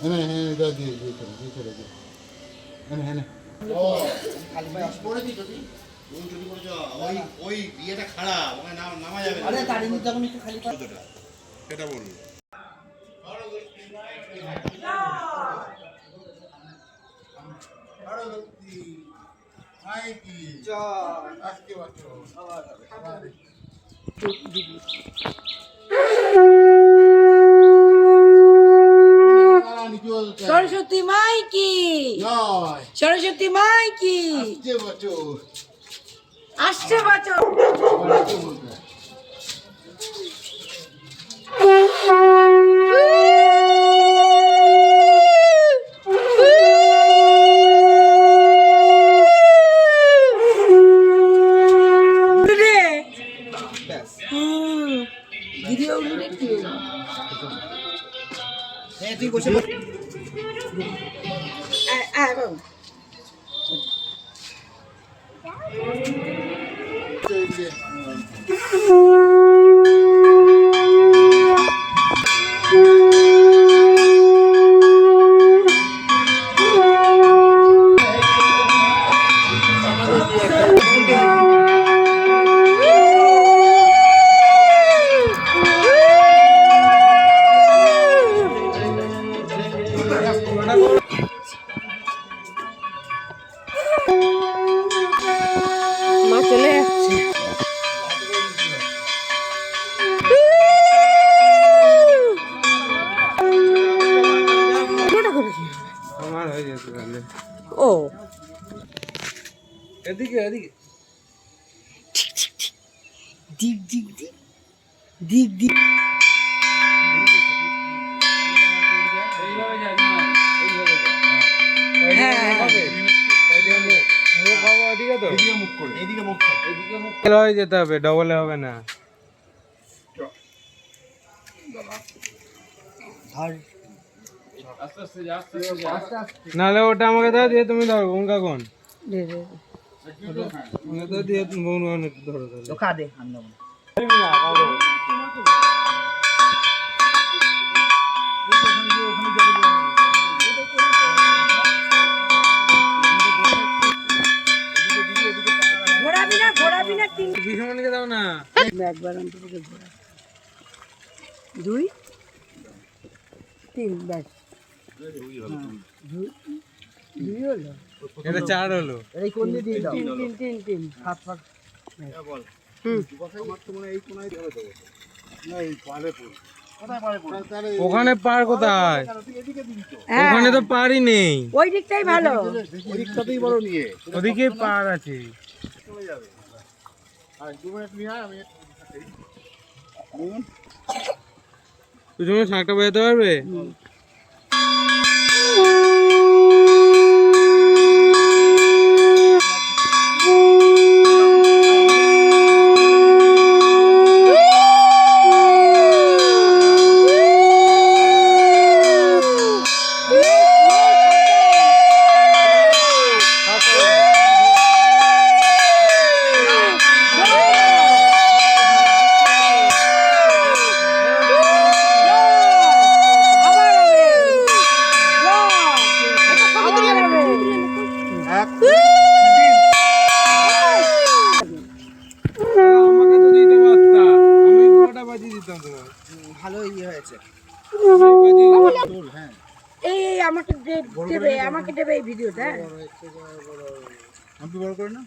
হ্যাঁ হ্যাঁ এটা দিয়ে দিয়ে ছেড়ে দিয়ে ছেড়ে দিয়ে হ্যাঁ হ্যাঁ ও পড়ে দিই যদি সরস্বতী মাই কি সরস্বতী মাই কি আসছে বছর। আজকে বলতে হয়। রে ব্যাস। হুম। ভিডিও উঠলে কি হ্যাঁ তুই চলে যাচ্ছে। আমার হয়ে যেত তাহলে। ও। এদিকে এদিকে। দিক দিক দিক। দিক দিক। হবে তো? এদিকে মুখ করে এদিকে মুখ করে এদিকে মুখ হয়ে যেতে হবে ডবলে হবে না। নাহলে ওটা আমাকে দাও দিয়ে তুমি ধরো কোন কাকন। দিয়ে বোন ধরো তাহলে দে আমি ঘোরাবি না তিন বিশ্বমণিকে দাও না। একবার অন্তত ঘোরা দুই তিন ব্যাস। দুই। দুই হলো? এটা চার হলো। এই কোন দিয়ে দিয়ে দাও? তিন তিন তিন তিন হাত ফাট তাহলে ওখানে পার কোথায়? হ্যাঁ। ওখানে তো পারই নেই। ওই দিকটাই ভালো। ওদিকটাতেই বড় নিয়ে। ওদিকে পার আছে। আর দু মিনিট নিয়ে আয়, আমি তুমি শাঁখটা বাজাতে পারবে? আমাকে তো দিতে পারতা। আমি কটা বাজিয়ে দিতাম তোমার ভালো ইয়ে হয়েছে। এই এই আমাকে দেবে আমাকে দেবে এই ভিডিওটা হ্যাঁ? আমি বড় করে না